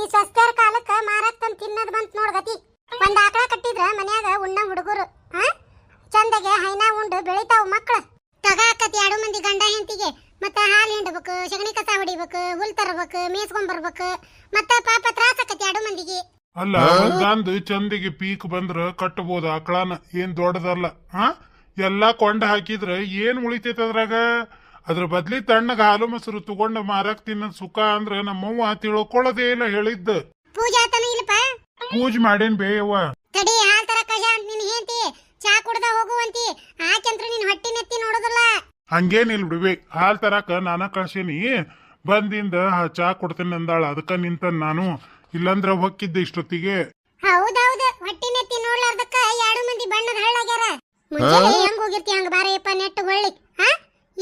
ಈ ಸ್ವಸ್ಥರ ಕಾಲಕ್ಕ ಮಾರಾಕ್ ತಂದ್ ತಿನ್ನದ್ ಬಂತ ನೋಡ್ಗತಿ. ಒಂದ್ ಆಕಳ ಕಟ್ಟಿದ್ರ ಮನ್ಯಾಗ ಉಣ್ಣ ಹುಡುಗರು. ಚಂದಗೆ ಹೈನಾ ಉಂಡು ಬೆಳಿತಾವ್ ಮಕ್ಳು. ತಗಾಕತಿ ಎರಡು ಮಂದಿ ಗಂಡ ಹೆಂಡತಿಗೆ. ಮತ್ತ ಹಾಲು ಹಿಂಡ್ಬೇಕು ಶಗಣಿ ಕಸ ಹೊಡಿಬೇಕು, ಹುಲ್ ತರಬೇಕು, ಮೇಸ್ಕೊಂಡ್ ಬರ್ಬೇಕು. ಮತ್ತ ಪಾಪ ತ್ರಾಸ ಆಕತಿ ಎರಡು ಮಂದಿಗೆ. ಅಲ್ಲ ಗಂಡ ಚಂದಿಗೆ ಪೀಕ್ ಬಂದ್ರ ಕಟ್ಟಬಹುದು ಆಕಳನ. ಏನ್ ದೊಡ್ಡದಲ್ಲ, ಹಾ? ಎಲ್ಲಾ ಕೊಂಡ ಹಾಕಿದ್ರ ಏನ್ ಉಳಿತೈತೆ ಅದ್ರಾಗ? ಅದ್ರ ಬದ್ಲಿ ತಣ್ಣಗ ಹಾಲು ಮೊಸರು ತಗೊಂಡ ಮಾರಕ್ ತಿನ್ನೋದ್ ಸುಖ ಅಂದ್ರ ನಮ್ಮವ್ವ ತಿಳ್ಕೊಳ್ಳೋದೇ ಇಲ್ಲ ಹೇಳಿದ್ದ. ಪೂಜೆ ಇಲ್ಲಪ್ಪ? ಪೂಜೆ ಮಾಡೇನ್ ಬೇಯವ್ವ ತಡಿ ಹಾಲ್ ತರ ಕಜ ನಿನ್ ಹೇಂತಿ ಚಾ ಕುಡ್ದ ಹೋಗುವಂತಿ ಆಕೆಂತ್ರ ನಿನ್ ಹೊಟ್ಟಿ ನೆತ್ತಿ ನೋಡೋದಿಲ್ಲ. ಹಂಗೇನಿಲ್ ಬಿಡ್ವಿ ಹಾಲ್ ತರಾಕ ನಾನ ಕಳ್ಸೀನಿ. ಬಂದಿಂದ ಹ- ಚಾ ಕೊಡ್ತೇನೆ ಅಂದಾಳ ಅದಕ್ಕ ನಿಂತ ನಾನು. ಇಲ್ಲಂದ್ರ ಹೊಕ್ಕಿದ್ದೆ ಇಷ್ಟೊತ್ತಿಗೆ. ಹೌದೌದು ಹೊಟ್ಟಿ ನೆತ್ತಿ ನೋಡ್ಲಾರ್ದಕ್ಕ ಎರಡು ಮಂದಿ ಬಣ್ಣದ ಹಳ್ಳಾಗ್ಯಾರ. ಮುಂಜಾನೆ ಹೆಂಗ್ ಹೋಗಿರ್ತಿ ಹಂಗ ಬಾರಯ್ಯಪ್ಪ ನೆಟ್ಟು ಹೊಳ್ಳಿ.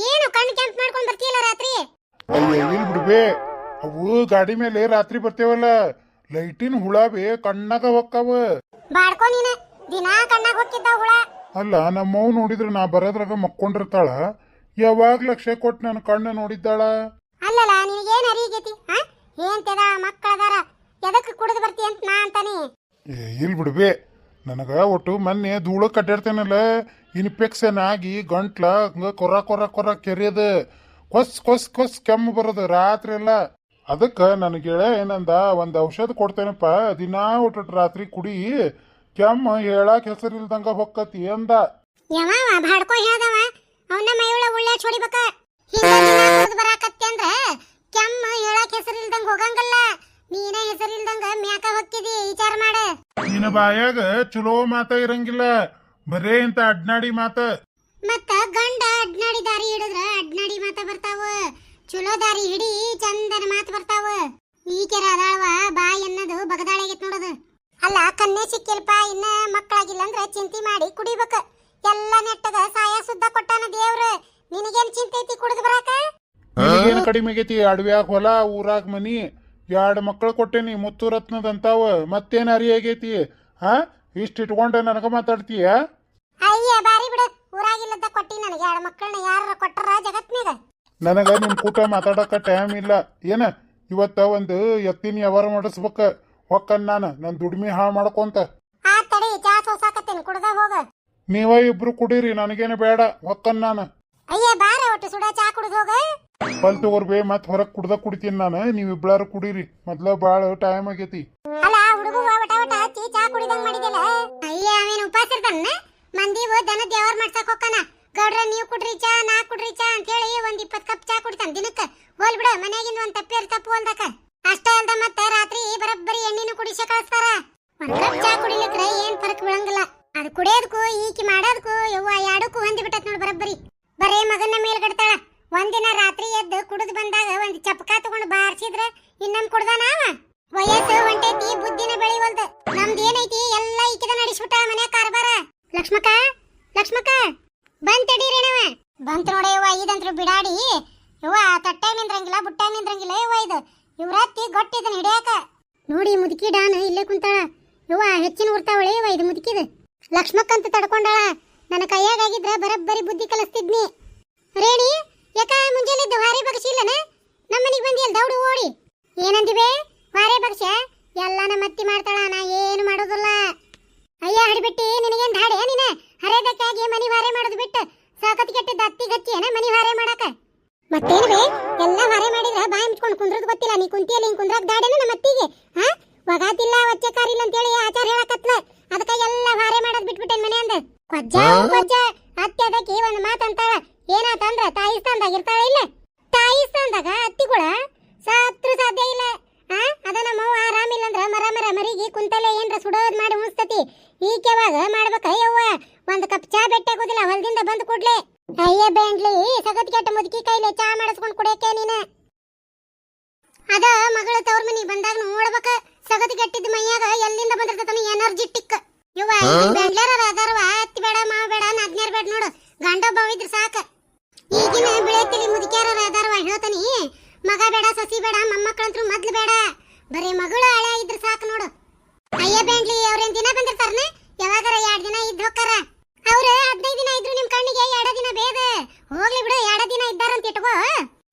ಏನು ಕಣ್ಣು ಕೆಂಪ್ ಮಾಡ್ಕೊಂಡ್ ಬರ್ತೀಯಲ್ಲ ರಾತ್ರಿ? ಅಯ್ಯೋ ಇಲ್ ಬಿಡ್ಬೇ. ಅವು ಗಾಡಿ ಮೇಲೆ ರಾತ್ರಿ ಬರ್ತೇವಲ್ಲ. ಲೈಟಿನ ಹುಳ ಬೇ ಕಣ್ಣಾಗ ಹೊಕ್ಕಾವ. ಬಾಡ್ಕೋ ನೀನ. ದಿನಾ ಕಣ್ಣಾಗ ಹೋಗಿದ್ದ ಹುಳ. ಅಲ್ಲ ನಮ್ಮವ್ ನೋಡಿದ್ರ ನಾ ಬರೋದ್ರಾಗ ಮಕ್ಕೊಂಡಿರ್ತಾಳ. ಯಾವಾಗ ಲಕ್ಷ್ಯ ಕೊಟ್ಟು ನನ್ನ ಕಣ್ಣು ನೋಡಿದ್ದಾಳ? ಅಲ್ಲಲ್ಲ ನಿನಗೇನ್ ಅರಿಗೈತಿ ಹಾ ಏನ್ ತೆದ ಮಕ್ಕಳದಾರ? ಎದಕ್ಕೆ ಕುಡಿದು ಬರ್ತಿ ಅಂತ ನಾ ಅಂತಾನೆ. ಏ ಇಲ್ ಬಿಡ್ಬೇ. ನನಗ ಒಟ್ಟು ಮೊನ್ನೆ ಧೂಳ ಕಟ್ಟಿರ್ತೇನಲ್ಲ ಇನ್ಫೆಕ್ಷನ್ ಆಗಿ ಗಂಟ್ಲ ಹಂಗ ಕೊರ ಕೊರ ಕೊರ ಕೆರೆಯದ. ಕೊಸ್ ಕೊಸ್ ಕೊಸ್ ಕೆಮ್ಮು ಬರೋದು ರಾತ್ರಿ ಎಲ್ಲ. ಅದಕ್ಕ ನನಗೆ ಗೆಳೆ ಏನಂದ, ಒಂದ್ ಔಷಧ ಕೊಡ್ತೇನಪ್ಪ, ದಿನಾ ಒಟ್ಟು ರಾತ್ರಿ ಕುಡಿ, ಕೆಮ್ಮ ಹೇಳಾಕ್ ಹೆಸರಿಲ್ದಂಗ ಹೊಕ್ಕತಿ ಅಂದ. ಅವನ ಮೈಯೊಳ ಹಿಂಗ ಹೋಗಂಗಲ್ಲ. ನೀನ ಹೆಸರಿಲ್ದಂಗ ಮ್ಯಾಕ ಹೊಕ್ಕಿದಿ? ವಿಚಾರ ಮಾಡ. ನಿನ್ನ ಬಾಯಾಗ ಚಲೋ ಮಾತ ಇರಂಗಿಲ್ಲ. ಬರೇ ಇಂತ ಅಡ್ನಾಡಿ ಮಾತ. ಮತ್ತ ಗಂಡ ಅಡ್ನಾಡಿ ದಾರಿ ಹಿಡಿದ್ರ ಅಡ್ನಾಡಿ ಮಾತ ಬರ್ತಾವ. ಚಲೋ ದಾರಿ ಹಿಡಿ ಚಂದನ ಮಾತು ಬರ್ತಾವ. ಈಕೆರ ಅದಾಳವ ಬಾಯಿ ಅನ್ನೋದು ಬಗದಾಳಾಗೈತ್ ನೋಡದು. ಅಲ್ಲ ಕನ್ನೆ ಸಿಕ್ಕಿಲ್ಪ ಇನ್ನ ಮಕ್ಕಳಾಗಿಲ್ಲ ಅಂದ್ರ ಚಿಂತಿ ಮಾಡಿ ಕುಡಿಬೇಕು. ಎಲ್ಲ ನೆಟ್ಟದ ಸಾಯ ಸುದ್ದ ಕೊಟ್ಟಾನ ದೇವ್ರ. ನಿನಗೇನ್ ಚಿಂತೆ ಐತಿ ಕುಡಿದು ಬರಾಕ? ಏನ್ ಕಡಿಮೆ ಆಗೈತಿ? ಅಡವ್ಯಾಗ ಹೊಲ ಊರಾಗ ಮನಿ. ಎರಡು ಮಕ್ಕಳು ಕೊಟ್ಟೇನಿ ಮುತ್ತು ರತ್ನದಂತಾವ ಮತ್ತೇನು ಅರಿ ಆಗೈತಿ? ಹಾ? ಇಷ್ಟ ಇಟ್ಕೊಂಡು ನನಗ ಮಾತಾಡ್ತೀಯ? ಅಯ್ಯ ಬಾರಿ ಬಿಡು. ಊರಾಗಿಲ್ಲದ ಕೊಟ್ಟಿ ನನಗೆ. ಎರಡು ಮಕ್ಕಳನ್ನ ಯಾರ ಕೊಟ್ಟರ ಜಗತ್ನಾಗ ನನಗ ನಿಮ್ಮ ಕೂಟ ಮಾತಾಡಕ ಟೈಮ್ ಇಲ್ಲ. ಏನ ಇವತ್ತ ಒಂದು ಎತ್ತಿನ ವ್ಯವಹಾರ ಮಾಡಿಸ್ಬೇಕ. ಹೊಕ್ಕನ್ ನಾನು. ನನ್ನ ದುಡ್ಮಿ ಹಾಳು ಮಾಡ್ಕೊಂತ. ಆ ತಡಿ. ಚಾ ಸೋಸಾಕತ್ತೇನೆ. ಕುಡ್ದ ಹೋಗ. ನೀವ ಇಬ್ರು ಕುಡೀರಿ. ನನಗೇನು ಬೇಡ. ಹೊಕ್ಕನ್ ನಾನು. ಅಯ್ಯ ಬಾರ. ಒಟ್ಟು ಸುಡ ಚಾ ಕುಡ್ದು ಹೋಗ. ಪಲ್ ತಗೋರ್ಬೇ ಮತ್ ಹೊರಗ್ ಕುಡ್ದ ಕುಡಿತೀನಿ ನಾನು. ನೀವಿಬ್ಳಾರು ಕುಡೀರಿ. ಮೊದ್ಲ ಬಾಳ ಟೈಮ್ ಆಗೈತಿ. ಅಲ್ಲ, ಹುಡುಗ ಚಾ ಕುಡಿದಂಗ್ ಮಾಡಿದಲ್ಲ? ಅಯ್ಯ, ಅವನ್ ಉಪವಾಸ ಮಂದಿವು ದನ ದೇವರ್ ಮಾಡ್ಸಕ್ ಹೋಗ್ತಾನ. ಗೌಡ್ರ, ನೀವ್ ಕುಡ್ರಿ ಚಾ, ನಾ ಕುಡ್ರಿ ಚಾ ಅಂತ ಹೇಳಿ ಒಂದ್ ಇಪ್ಪತ್ ಕಪ್ ಚಾ ಕುಡಿತಾನ ದಿನಕ್ಕ. ಹೋಲ್ ಬಿಡ, ಮನ್ಯಾಗಿಂದ ಒಂದ್ ತಪ್ಪಿ ತಪ್ಪು ಹೊಲ್ದಕ ಅಷ್ಟೇ ಅಲ್ದ ಮತ್ತ ರಾತ್ರಿ ಬರಬ್ಬರಿ ಎಣ್ಣಿನೂ ಕುಡಿಸ ಕಳಿಸ್ತಾರ. ಒಂದ್ ಕಪ್ ಚಾ ಕುಡಿಲಿಕ್ರೆ ಏನ್ ಫರಕ್ ಬೀಳಂಗಿಲ್ಲ. ಅದ್ ಕುಡಿಯೋದಕ್ಕೂ ಈಕಿ ಮಾಡೋದಕ್ಕೂ ಯವ್ವ ಎರಡಕ್ಕೂ ಹೊಂದಿ ಬಿಟ್ಟತ್ ನೋಡ್ ಬರಬ್ಬರಿ ಬರೇ ಮಗನ ಮೇಲ್ಗಡ್ತಾಳ ಒಂದಿನ ರಾತ್ರಿ ಎದ್ದು ಕುಡಿದು ಬಂದಾಗ ಒಂದ್ ಚಪಕ ತಗೊಂಡು ಬಾರ್ಸಿದ್ರ ಇನ್ನೊಂದ್ ಕುಡ್ದಾನ ಅವ ವಯಸ್ಸು ಹೊಂಟೈತಿ ಬುದ್ಧಿನ ಬೆಳಿವಲ್ದು ನಮ್ದು ಏನೈತಿ ಎಲ್ಲ ಈಕಿದ ನಡೆಸ್ಬಿಟ್ಟ ಮನೆ ಕಾರ್ಬಾರ ಲಕ್ಷ್ಮಕ್ಕ ಲಕ್ಷ್ಮಕ್ಕ ಬಂದ್ ತಡೀರೇನವ ಬಂತ್ ನೋಡ ಯವ್ವ ಇದಂತ್ರು ಬಿಡಾಡಿ. ಯವ್ವ ತಟ್ಟೆ ನಿಂದ್ರಂಗಿಲ್ಲ, ಬುಟ್ಟೆ ನಿಂದ್ರಂಗಿಲ್ಲ ಇವ ಇದು. ಇವ್ರತ್ತಿ ಗೊಟ್ಟಿದನ್ ಹಿಡಿಯಾಕ. ನೋಡಿ, ಮುದುಕಿ ಡಾನ್ ಇಲ್ಲೇ ಕುಂತಾಳ. ಯವ್ವ, ಹೆಚ್ಚಿನ ಉರ್ತಾವಳೆ ಇವ ಇದು ಮುದುಕಿದ. ಲಕ್ಷ್ಮಕ್ಕ ಅಂತ ತಡ್ಕೊಂಡಾಳ. ನನ್ನ ಕೈಯಾಗಿದ್ರ ಬರಬ್ಬರಿ ಬುದ್ಧಿ ಕಲಿಸ್ತಿದ್ನಿ. ರೇಣಿ, ಯಾಕ ಮುಂಜಾನೆ ಹಾರಿ ಬಗಸಿಲ್ಲನ ನಮ್ಮನಿಗೆ ಬಂದಿಲ್ಲ ದೌಡು ಓಡಿ. ಏನಂದಿವೆ? ವಗಾತಿಲ್ಲ ಅಂತ ಹೇಳಿ ಆಚಾರ ಹೇಳಕತ್ಲ. ಅದಕ್ಕ ಎಲ್ಲ ಹಾರೆ ಮಾಡೋದ್ ಬಿಟ್ಬಿಟ್ಟೇನ್ ಮನೆ ಅಂದ. ಕೊಜ್ಜ ಕೊಜ್ಜ. ಅತ್ತೆ ಅದಕ್ಕೆ ಒಂದು ಮಾತಂತಾಳ ಏನಾತಂದ್ರ ತಾಯಿ ಸ್ಥಾನದಾಗ ಇರ್ತಾಳ ಇಲ್ಲ? ತಾಯಿ ಸ್ಥಾನದಾಗ ಅತ್ತಿಗಳ ಸಾತ್ರು ಸಾಧ್ಯ ಇಲ್ಲ. ಆ ಅದ ನಮ್ಮವ್ವ ಆರಾಮ ಅಂದ್ರ ಮರ ಮರ ಮರಿಗೆ ಕುಂತಲೆ ಏನ್ರ ಸುಡೋದ್ ಮಾಡಿ ಉಣಿಸ್ತತಿ. ಈಕೆವಾಗ ಮಾಡ್ಬೇಕ? ಯವ್ವ ಒಂದ್ ಕಪ್ ಚಾ ಬೆಟ್ಟಾಗೋದಿಲ್ಲ ಹೊಲದಿಂದ ಬಂದ್ ಕೊಡ್ಲೆ. ಅಯ್ಯ ಬೆಂಡ್ಲಿ ಸಗತ್ ಕೆಟ್ಟ ಮುದುಕಿ ಕೈಲಿ ಚಾ ಮಾಡಿಸ್ಕೊಂಡ್ ಕುಡಿಯಕ್ಕೆ ನೀನ. ಅದ ಮಗಳ ತವ್ರ ಮನಿ ಬಂದಾಗ ನೋಡ್ಬೇಕ ಸಗತ್ ಕೆಟ್ಟಿದ್ ಮೈಯಾಗ ಎಲ್ಲಿಂದ ಬಂದಿರ್ತತಾನ ಎನರ್ಜಿಟಿಕ್ ಯುವ ಬೆಂಡ್ಲಾರ ಅದಾರವ ಅತ್ತಿ ಬೇಡ ಮಾವ ಬೇಡ ನದ್ನೇರ್ ಬೇಡ ನೋಡು. ಗಂಡ ಬಾವಿದ್ರ ಸಾಕ. ಈಗಿನ ಬೆಳೆತಿಲಿ ಮುದುಕ್ಯಾರ ಅದಾರವ ಹೇಳ್ತಾನಿ ಮಗ ಬೇಡ ಸಸಿ ಬೇಡ ಮೊಮ್ಮಕ್ಕಳಂತ್ರು ಮೊದ್ಲು ಬೇಡ. ಬರೀ ಮಗಳು ಹಳೆ ಇದ್ರ ಸಾಕು ನೋಡು. ಅಯ್ಯ ಬೇಂಡ್ಲಿ ಅವ್ರೇನ್ ದಿನ ಬಂದಿರ್ತಾರನ? ಯಾವಾಗಾರ ಎರಡ್ ದಿನ ಇದ್ದು ಹೋಗ್ತಾರ ಅವ್ರ ಹದಿನೈದು ದಿನ ಇದ್ರು ನಿಮ್ ಕಣ್ಣಿಗೆ ಎರಡ ದಿನ ಬೇದ ಹೋಗ್ಲಿ ಬಿಡು ಎರಡ ದಿನ ಇದ್ದಾರಂತ ಇಟ್ಕೋ.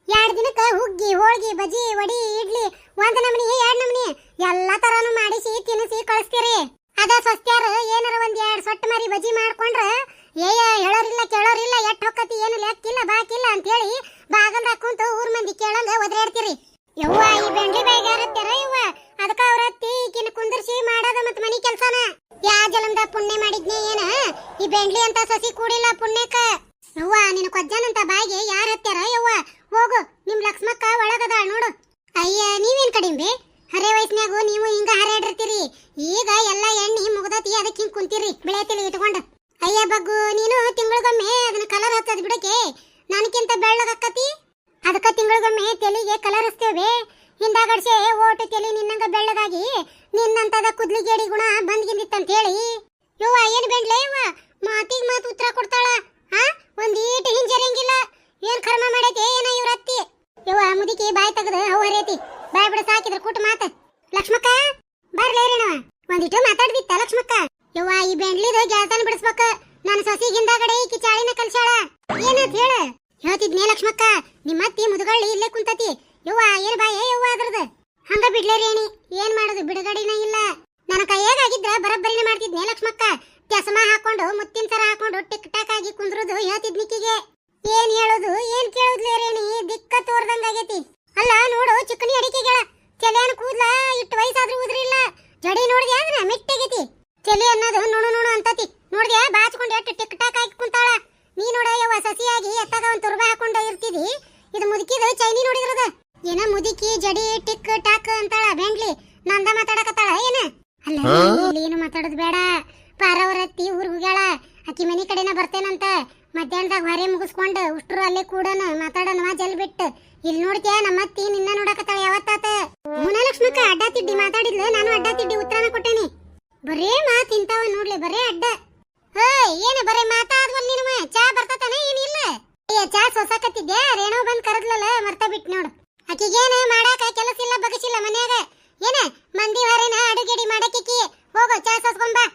ಎರಡ್ ದಿನಕ್ಕ ಹುಗ್ಗಿ ಹೋಳ್ಗಿ ಬಜಿ ವಡಿ ಇಡ್ಲಿ ಒಂದ್ ನಮನಿ ಎಲ್ಲಾ ತರನು ಮಾಡಿಸಿ, ತಿನ್ನಿಸಿ, ಕಳಿಸ್ತೀರಿ. ಅದ ಸ್ವಸ್ತ್ಯಾರ ಏನಾರ ಒಂದ್ ಎರಡ್ ಸೊಟ್ಟ ಮರಿ ಬಜಿ ಮಾಡ್ಕೊಂಡ್ರ ಏಯ ಹೇಳೋರಿಲ್ಲ, ಕೇಳೋರಿಲ್ಲ, ಎಟ್ ಹೊಕ್ಕತಿ, ಏನು ಲೆಕ್ಕಿಲ್ಲ, ಬಾಕಿಲ್ಲ ಅಂತ ಹೇಳಿ ಬಾಗಂದ ಕುಂತು ಊರ್ ಮಂದಿ ಕೇಳಂಗ ಒದರಾಡ್ತೀರಿ. ಯವ್ವ, ಈ ಬೆಂಡಿ ಬೈಗಾರ ತೆರ ಯವ್ವ? ಅದಕ್ಕ ಅವ್ರ ಅತ್ತಿ ಈಕಿನ ಕುಂದರ್ಸಿ ಮಾಡೋದ ಮತ್ ಮನಿ ಕೆಲ್ಸನ. ಯಾ ಜಲಂದ ಪುಣ್ಯ ಮಾಡಿದ್ನಿ ಏನ? ಈ ಬೆಂಡ್ಲಿ ಅಂತ ಸಸಿ ಕೂಡಿಲ್ಲ ಪುಣ್ಯಕ್ಕ. ಯವ್ವ, ನಿನ್ನ ಕೊಜ್ಜನಂತ ಬಾಯಿಗೆ ಯಾರ ಹತ್ತಾರ ಯವ್ವ? ಹೋಗು ನಿಮ್ ಲಕ್ಷ್ಮಕ್ಕ ಒಳಗದಾಳ ನೋಡು ಅಯ್ಯ ನೀವೇನ್ ಕಡಿಮೆ ಹರೇ ವಯಸ್ನ್ಯಾಗು ನೀವು ಹಿಂಗ ಹರಡಿರ್ತೀರಿ ಈಗ ಎಲ್ಲ ಎಣ್ಣಿ ಮುಗ್ದತಿ ಅದಕ್ಕೆ ಹಿಂಗ್ ಬಿಳೆ ಇಟ್ಕೊಂಡು. ಅಯ್ಯ ಬಗ್ಗು, ನೀನು ತಿಂಗಳಿಗೊಮ್ಮೆ ಅದನ್ನ ಕಲರ್ ಹಚ್ಚದ್ ಬಿಡಕ್ಕೆ. ನನಕ್ಕಿಂತ ಬೆಳ್ಳಗಕ್ಕತಿ? ಅದಕ್ಕ ತಿಂಗಳಿಗೊಮ್ಮೆ ತೆಲಿಗೆ ಕಲರ್ ಹಚ್ತೇವೆ. ಹಿಂದಾಗಡ್ಸೆ ಓಟು ತೆಲಿ ನಿನ್ನಂಗ ಬೆಳ್ಳಗಾಗಿ ನಿನ್ನಂತದ ಕುದ್ಲಿಗೇಡಿ ಗುಣ ಬಂದ್ಗಿಂದಿತ್ತಂತ ಹೇಳಿ ಯವ್ವ, ಏನು ಬೆಂಡ್ಲೆ ಯವ್ವ? ಮಾತಿಗೆ ಮಾತು ಉತ್ತರ ಕೊಡ್ತಾಳ. ಹಾ ಒಂದ್ ಈಟ್ ಹಿಂಜರಂಗಿಲ್ಲ ಏನ್ ಕರ್ಮ ಮಾಡೈತೆ ಏನ ಇವ್ರ ಅತ್ತಿ? ಯವ್ವ, ಮುದುಕಿ, ಬಾಯ್ ತೆಗ್ದು ಅವ್ ಹರಿಯತಿ. ಬಾಯ್ ಬಿಡ ಸಾಕಿದ್ರ ಕೂಟ ಮಾತ. ಲಕ್ಷ್ಮಕ್ಕ ಬರ್ಲೇರಿನವ ಒಂದಿಟ್ಟು ಮಾತಾಡ್ದಿತ್ತ ಲಕ್ಷ್ಮಕ್ಕ. ಯವ್ವ, ಈ ಬೆಂಡ್ಲಿದ ಗೆಳತನ ಬಿಡಿಸ್ಬೇಕ. ನನ್ನ ಸೊಸಿಗಿಂದ ಕಡೆ ಈಕಿ ಚಾಳಿನ ಕಲ್ಸಾಳ ಏನಂತ ಹೇಳ? ಹೇಳ್ತಿದ್ನೇ ಲಕ್ಷ್ಮಕ್ಕ, ನಿಮ್ಮ ಅತ್ತಿ ಮುದುಗಳ್ಳಿ ಇಲ್ಲೇ ಕುಂತತಿ. ಯವ್ವ, ಏನ್ ಬಾಯೇ ಯವ್ವ ಅದ್ರದ ಹಂಗ ಬಿಡ್ಲೇರಿ ರೇಣಿ ಏನ್ ಮಾಡುದು ಬಿಡುಗಡಿನ ಇಲ್ಲ. ನನ್ನ ಕೈಯಾಗ ಆಗಿದ್ರ ಬರಬ್ಬರಿನ ಮಾಡ್ತಿದ್ನೇ ಲಕ್ಷ್ಮಕ್ಕ. ಚಸ್ಮಾ ಹಾಕೊಂಡು, ಮುತ್ತಿನ ಸರ ಹಾಕೊಂಡು ಟಿಕ್ ಟಾಕ್ ಆಗಿ ಕುಂದ್ರುದು ಹೇಳ್ತಿದ್ನಿಕ್ಕಿಗೆ ಏನ್ ಹೇಳುದು, ಏನ್ ಕೇಳುದ್ಲೇ ರೇಣಿ ದಿಕ್ಕ ತೋರ್ದಂಗ ಆಗೈತಿ ಅಲ್ಲ, ನೋಡು, ಚಿಕ್ಕನಿ ಅಡಿಕೆಗಳ. ಚೆಲೆಯನ್ ಕೂದ್ಲ ಇಟ್ಟು ವಯಸ್ಸಾದ್ರೂ ಉದ್ರಿಲ್ಲ ಜಡಿ ನೋಡಿದ್ಯಾ ಅಂದ್ರೆ ಮೆಟ್ಟಗೈತಿ ಚೆಲಿ ಅನ್ನೋದು ನುಣು ನುಣು ಅಂತತಿ. ನೋಡಿದ್ಯಾ? ಬಾಚ್ಕೊಂಡು ಎಷ್ಟು ಟಿಕ್ ಟಾಕ್ ಆಗಿ ಕುಂತಾಳ. ನೀ ನೋಡ ಯವ್ವ ಸಸಿಯಾಗಿ ಎತ್ತಾಗ ಒಂದು ತುರ್ಬ ಹಾಕೊಂಡು ಇರ್ತಿದಿ ಇದು ಮುದುಕಿದ ಚೈನಿ ನೋಡಿದ್ರದ ಏನ ಮುದುಕಿ ಜಡಿ ಟಿಕ್ ಟಾಕ್ ಅಂತಾಳ ಬೆಂಡ್ಲಿ ನಂದ ಮಾತಾಡಕತ್ತಾಳ ಏನ? ಅಲ್ಲ ಏನು ಮಾತಾಡೋದು ಬೇಡ. ಪಾರವರತ್ತಿ ಊರ್ ಹೋಗ್ಯಾಳ. ಅಕ್ಕಿ ಮನಿ ಕಡೆನ ಬರ್ತೇನಂತ. ಮಧ್ಯಾಹ್ನದಾಗ ಹೊರೆ ಮುಗಿಸ್ಕೊಂಡು ಉಷ್ಟ್ರು ಅಲ್ಲೇ ಕೂಡನ ಮಾತಾಡೋಣ ಜಲ್ ಬಿಟ್ಟು. ಇಲ್ಲಿ ನೋಡ್ತೀಯ ನಮ್ಮ ಅತ್ತಿ ನಿನ್ನ ನೋಡಕತ್ತಾಳ ಯಾವತ್ತಾತ. ಮುನಲಕ್ಷ್ಮಕ್ಕ ಅಡ್ಡ ತಿಡ್ಡಿ ಮಾತಾಡಿದ್ಲು. ನಾನು ಅಡ್ಡ ತಿಡ್ಡಿ ಉತ್ತರನ ಕೊಟ್ಟೇನಿ. ಬರೇ ಮಾತ್ ಇಂತಾವ ನೋಡ್ಲಿ, ಬರೇ ಅಡ್ಡ. ಹೇಯ್ ಏನ ಬರೇ ಮಾತಾದ್ವಲ್ ನೀನು ಚಾ ಬರ್ತತನ ಏನಿಲ್ಲ ಅಯ್ಯ, ಚಾ ಸೊಸಾಕತ್ತಿದ್ದೆ ರೇಣು ಬಂದ್ ಕರೆದ್ಲಲ್ಲ ಮರ್ತ ಬಿಟ್ ನೋಡು. ಆಕಿಗೇನ ಮಾಡಾಕ ಕೆಲಸ ಇಲ್ಲ, ಬಗಸಿಲ್ಲ ಮನ್ಯಾಗ. ಏನ, ಮಂದಿ ಹೊರೇನ ಅಡುಗೆಡಿ ಕಿ. ಹೋಗೋ, ಚಾ ಸಸ್ಕೊಂಬಾ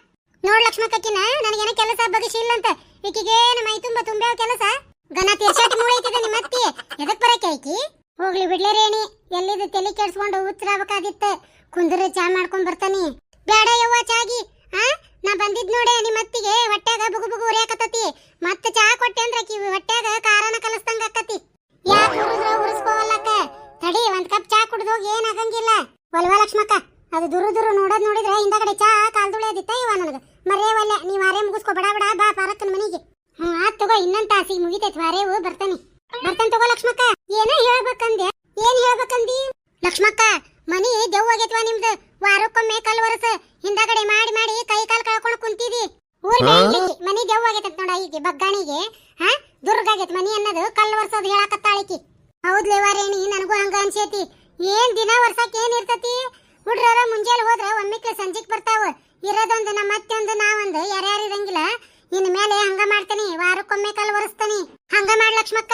ನೋಡ್ ಲಕ್ಷ್ಮಕ್ಕಕಿನ, ನನಗೇನ ಕೆಲಸ ಬಗಸಿಲ್ಲ ಅಂತ. ಈಕಿಗೇನ ಮೈ ತುಂಬ ತುಂಬ್ಯಾವ ಕೆಲಸ? ಗನ ತೀರ್ಸಾಟಿ ಮೂಳೈತಿದೆ ನಿಮ್ಮ ಅತ್ತಿ? ಎದಕ್ ಬರಕ್ಕೆ ಐಕಿ ಹೋಗ್ಲಿ ಬಿಡ್ಲೇ ರೇಣಿ, ಎಲ್ಲಿದು ತಲೆ ಕೆಡ್ಸ್ಕೊಂಡು ಉತ್ತರಾಗಬೇಕಾದಿತ್ತ ಕುಂದ್ರೆ ಚಾ ಮಾಡ್ಕೊಂಡ್ ಬರ್ತಾನಿ. ಬೇಡ ಯವ್ವ ಚಾಗಿ. ಆ? ನಾ ಬಂದಿದ್ ನೋಡೆ ನಿಮ್ಮ ಅತ್ತಿಗೆ ಹೊಟ್ಯಾಗ ಬುಗು ಬುಗು ಉರಿಯಾಕತ್ತತಿ. ಮತ್ತೆ ಚಾ ಕೊಟ್ಟೆ ಅಂದ್ರೆ ಆಕಿ ಹೊಟ್ಟೆಗ ಕಾರಣ ಕಲಸ್ದಂಗ ಆಕತಿ. ಯಾಕೆ ಹುರಿದ್ರ ಉರಿಸ್ಕೋವಲ್ಲಕ್ಕ? ತಡಿ, ಒಂದ್ ಕಪ್ ಚಾ ಕುಡ್ದು ಹೋಗಿ ಏನಾಗಂಗಿಲ್ಲ ಒಲ್ವಾ ಲಕ್ಷ್ಮಕ್ಕ, ಅದು ದುರು ದುರು ನೋಡೋದ್ ನೋಡಿದ್ರೆ ಹಿಂದಗಡೆ ಚಾ ಕಾಲ್ ದುಳಿಯದಿತ್ತ ಇವ ನನಗ. ಮರೇ ಒಲ್ಲೆ, ನೀವ್ ಆರೇ ಮುಗಿಸ್ಕೋ ಬಡ ಬಡ ಬಾ ಪಾರಕ್ಕನ ಮನೆಗೆ. ಹ್ಮ್, ಆತ್ ತಗೋ, ಇನ್ನೊಂದ್ ತಾಸಿಗೆ ಮುಗಿತೈತ್ ವಾರೇವು ಬರ್ತಾನೆ. ಬರ್ತಾನೆ ತಗೋ ಲಕ್ಷ್ಮಕ್ಕ. ಏನೋ ಹೇಳ್ಬೇಕಂದೆ? ಏನ್ ಹೇಳ್ಬೇಕಂದಿ? ಲಕ್ಷ್ಮಕ್ಕ, ಮನಿ ದೆವ್ವಾಗೈತ್ವಾ ನಿಮ್ದು? ವಾರಕ್ಕೊಮ್ಮೆ ಕಲ್ ವರಸ ಹಿಂದಗಡೆ ಮಾಡಿ ಮಾಡಿ ಕೈ ಕಾಲು ಕಳ್ಕೊಂಡು ಕುಂತಿದಿ. ಊರ್ ಮನಿ ದೆವ್ವಾಗೈತಂತ ನೋಡ ಈಗ ಬಗ್ಗಾಣಿಗೆ. ಹಾ? ದುರ್ಗಾಗೈತ್ ಮನಿ ಅನ್ನೋದು ಕಲ್ ವರ್ಸೋದು ಹೇಳಕತ್ತಾಳಿಕಿ ಹೌದ್ಲೆ ವಾರೇಣಿ ನನಗೂ ಹಂಗ ಅನ್ಸೈತಿ. ಏನ್ ದಿನ ವರ್ಷಕ್ಕೆ ಏನ್ ಇರ್ತತಿ? ಹುಡ್ರ ಮುಂಜಾನೆ ಹೋದ್ರ ಒಮ್ಮಿಕ್ಲೆ ಸಂಜಿಗ್ ಬರ್ತಾವ. ಇರೋದೊಂದು ನಮ್ಮ ಮತ್ತೊಂದು ನಾವೊಂದು. ಯಾರ್ಯಾರು ಇರಂಗಿಲ್ಲ. ಇನ್ ಮೇಲೆ ಹಂಗ ಮಾಡ್ತೀನಿ. ವಾರಕ್ಕೊಮ್ಮೆ ಕಲ್ ಒರೆಸ್ತಾನಿ. ಹಂಗ ಮಾಡ್ ಲಕ್ಷ್ಮಕ್ಕ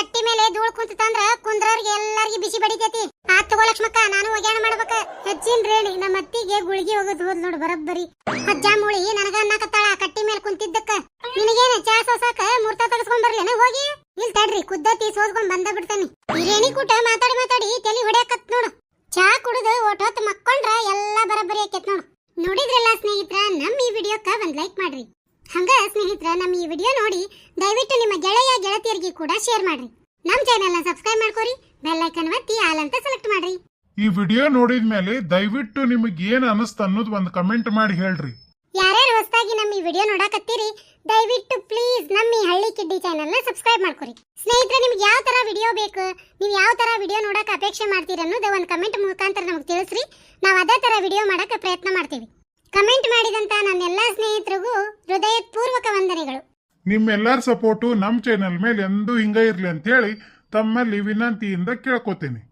ಕಟ್ಟಿ ಮೇಲೆ ಧೂಳ್ ಕುಂತಂದ್ರ ಕುಂದ್ರವ್ರಿಗೆ ಎಲ್ಲಾರ್ಗಿ ಬಿಸಿ ಬಡಿತೈತಿ. ಆ, ತಗೋ ಲಕ್ಷ್ಮಕ್ಕ, ನಾನು ಒಗ್ಯಾಣ ಮಾಡ್ಬೇಕ. ಹೆಚ್ಚಿನ ರೇಣಿ, ನಮ್ಮ ಅತ್ತಿಗೆ ಗುಳಿಗೆ ಹೋಗೋದು ಹೋದ್ ನೋಡು ಬರಬ್ಬರಿ. ಅಜ್ಜ ಮೂಳಿ, ನನಗ ಅನ್ನಕತ್ತಾಳ ಕಟ್ಟಿ ಮೇಲೆ ಕುಂತಿದ್ದಕ್ಕ. ನಿನಗೇನ ಚಾ ಸೋಸಾಕ ಮೂರ್ತ ತಗಸ್ಕೊಂಡ್ ಬರ್ಲೇನ? ಹೋಗಿ. ಇಲ್ ತಡ್ರಿ ಕುದ್ದತಿ ಸೋಸ್ಕೊಂಡ್ ಬಂದ ಬಿಡ್ತಾನಿ. ರೇಣಿ ಕೂಟ ಮಾತಾಡಿ ಮಾತಾಡಿ ತಲಿ ಹೊಡ್ಯಾಕತ್ ನೋಡು. ಚಾ ಕುಡಿದು ಒಟ್ ಹೊತ್ತು ಮಕ್ಕೊಂಡ್ರ ಎಲ್ಲಾ ಬರಬ್ಬರಿ ಆಕೇತ್ ನೋಡು. ನೋಡಿದ್ರಲ್ಲ ಸ್ನೇಹಿತರ, ನಮ್ಮ ಈ ವಿಡಿಯೋಕ್ಕ ಒಂದ್ ಲೈಕ್ ಮಾಡ್ರಿ. ಹಂಗ ಸ್ನೇಹಿತರ ನಮ್ಮ ಈ ವಿಡಿಯೋ ನೋಡಿ ದಯವಿಟ್ಟು ನಿಮ್ಮ ಗೆಳೆಯ ಗೆಳತಿಯರಿಗೆ ಕೂಡ ಶೇರ್ ಮಾಡ್ರಿ. ನಮ್ಮ ಚಾನೆಲ್ನ ಸಬ್ಸ್ಕ್ರೈಬ್ ಮಾಡ್ಕೊರಿ ಬೆಲ್ ಐಕನ್ ಒತ್ತಿ ಆಲ್ ಅಂತ ಸೆಲೆಕ್ಟ್ ಮಾಡ್ರಿ. ಈ ವಿಡಿಯೋ ನೋಡಿದ ಮೇಲೆ ದಯವಿಟ್ಟು ನಿಮಗೆ ಏನ್ ಅನಸ್ತ ಅನ್ನೋದು ಒಂದು ಕಮೆಂಟ್ ಮಾಡಿ ಹೇಳ್ರಿ. ಯಾರ್ಯಾರು ಹೊಸದಾಗಿ ನಮ್ಮ ಈ ವಿಡಿಯೋ ನೋಡಕತ್ತೀರಿ ದಯವಿಟ್ಟು ಪ್ಲೀಸ್ ನಮ್ಮ ಈ ಹಳ್ಳಿ ಕಿಡ್ಡಿ ಚಾನೆಲ್ನ ಸಬ್ಸ್ಕ್ರೈಬ್ ಮಾಡ್ಕೊರಿ. ಸ್ನೇಹಿತರೆ ನಿಮ್ಗೆ ಯಾವ ತರ ವಿಡಿಯೋ ಬೇಕು ನೀವು ಯಾವ ತರ ವಿಡಿಯೋ ನೋಡಕ್ ಅಪೇಕ್ಷೆ ಮಾಡ್ತೀರಿ ಅನ್ನೋದು ಒಂದು ಕಮೆಂಟ್ ಮುಖಾಂತರ ನಮಗೆ ತಿಳಿಸ್ರಿ. ನಾವು ಅದೇ ತರ ವಿಡಿಯೋ ಮಾಡಕ್ಕೆ ಪ್ರಯತ್ನ ಮಾಡ್ತೀವಿ. ಕಮೆಂಟ್ ಮಾಡಿದಂತ ನನ್ನ ಎಲ್ಲಾ ಸ್ನೇಹಿತರಿಗೂ ಹೃದಯಪೂರ್ವಕ ವಂದನೆಗಳು. ನಿಮ್ಮೆಲ್ಲರ ಸಪೋರ್ಟು ನಮ್ಮ ಚಾನೆಲ್ ಮೇಲೆ ಎಂದೂ ಹಿಂಗ ಇರಲಿ ಅಂತ ಹೇಳಿ ತಮ್ಮಲ್ಲಿ ವಿನಂತಿಯಿಂದ ಕೇಳ್ಕೊತೀನಿ.